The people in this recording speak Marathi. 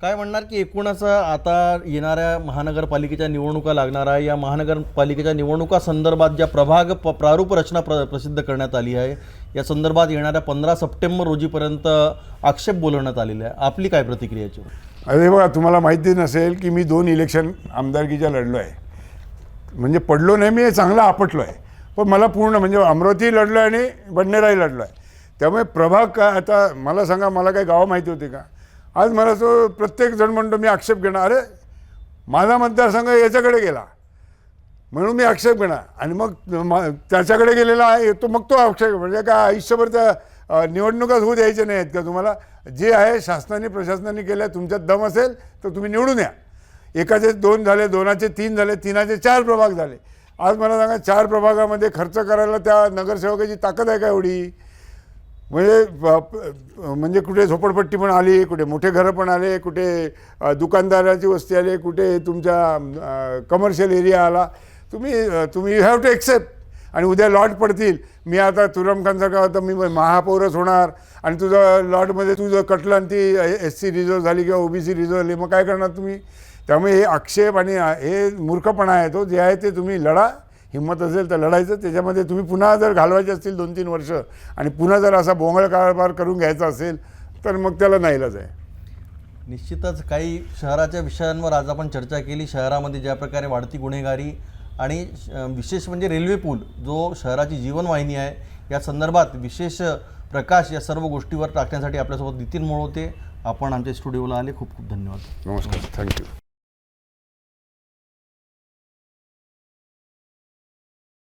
काय म्हणणार की एकूणच आता येणाऱ्या महानगरपालिकेच्या निवडणुका लागणार आहे या महानगरपालिकेच्या निवडणुका संदर्भात ज्या प्रभाग प प्रारूप रचना प्र प्रसिद्ध करण्यात आली आहे या संदर्भात येणाऱ्या पंधरा सप्टेंबर रोजीपर्यंत आक्षेप बोलवण्यात आलेला आहे. आपली काय प्रतिक्रिया अरे बघा तुम्हाला माहिती नसेल की मी दोन इलेक्शन आमदारकीच्या लढलो आहे. म्हणजे पडलो नाही मी चांगला आपटलो आहे. पण मला पूर्ण म्हणजे अमरावती लढलो आहे आणि बडनेराही लढलो आहे. त्यामुळे प्रभाग काय आता मला सांगा मला काही गावं माहिती होती का? आज मला तो प्रत्येक जण म्हणतो मी आक्षेप घेणार. अरे माझा मतदारसंघ याच्याकडे गेला. म्हणून मी आक्षेप घेणार. आणि मग त्याच्याकडे गेलेला आहे तो मग तो आक्षेप म्हणजे काय आयुष्यभर त्या निवडणुकाच होऊ द्यायच्या नाही आहेत का तुम्हाला? जे आहे शासनाने प्रशासनाने केलं तुमच्यात दम असेल तर तुम्ही निवडून या. एकाचे दोन झाले दोनाचे तीन झाले तीनाचे चार प्रभाग झाले. आज मला सांगा चार प्रभागामध्ये खर्च करायला त्या नगरसेवकाची ताकद आहे का एवढी? म्हणजे म्हणजे कुठे झोपडपट्टी पण आली कुठे मोठे घरं पण आले कुठे दुकानदाराची वस्ती आली कुठे तुमच्या कमर्शियल एरिया आला. तुम्ही तुम्ही यू हॅव टू एक्सेप्ट आणि उद्या लॉट पडतील. मी आता तुरमखानसारखा होता मी महापौरच होणार. आणि तुझं लॉटमध्ये तुझं कटलं आणि ती एस सी रिझर्व झाली किंवा ओबीसी रिझर्व झाली मग काय करणार तुम्ही? त्यामुळे हे आक्षेप आणि हे मूर्खपणा आहे तो जे आहे ते तुम्ही लढा. हिंमत असेल तर लढायचं. त्याच्यामध्ये तुम्ही पुन्हा जर घालवायचे असतील दोन तीन वर्ष आणि पुन्हा जर असा बोंगळ कारभार करून घ्यायचा असेल तर मग त्याला नाईलाज आहे निश्चितच काही शहराच्या विषयांवर आज आपण चर्चा केली. शहरामध्ये ज्या प्रकारे वाढती गुन्हेगारी आणि विशेष म्हणजे रेल्वे पूल जो शहराची जीवनवाहिनी आहे या संदर्भात विशेष प्रकाश या सर्व गोष्टीवर टाकण्यासाठी आपल्यासोबत नितीन मोळ होते. आपण आमच्या स्टुडिओला आले. खूप खूप धन्यवाद. नमस्कार. थँक्यू.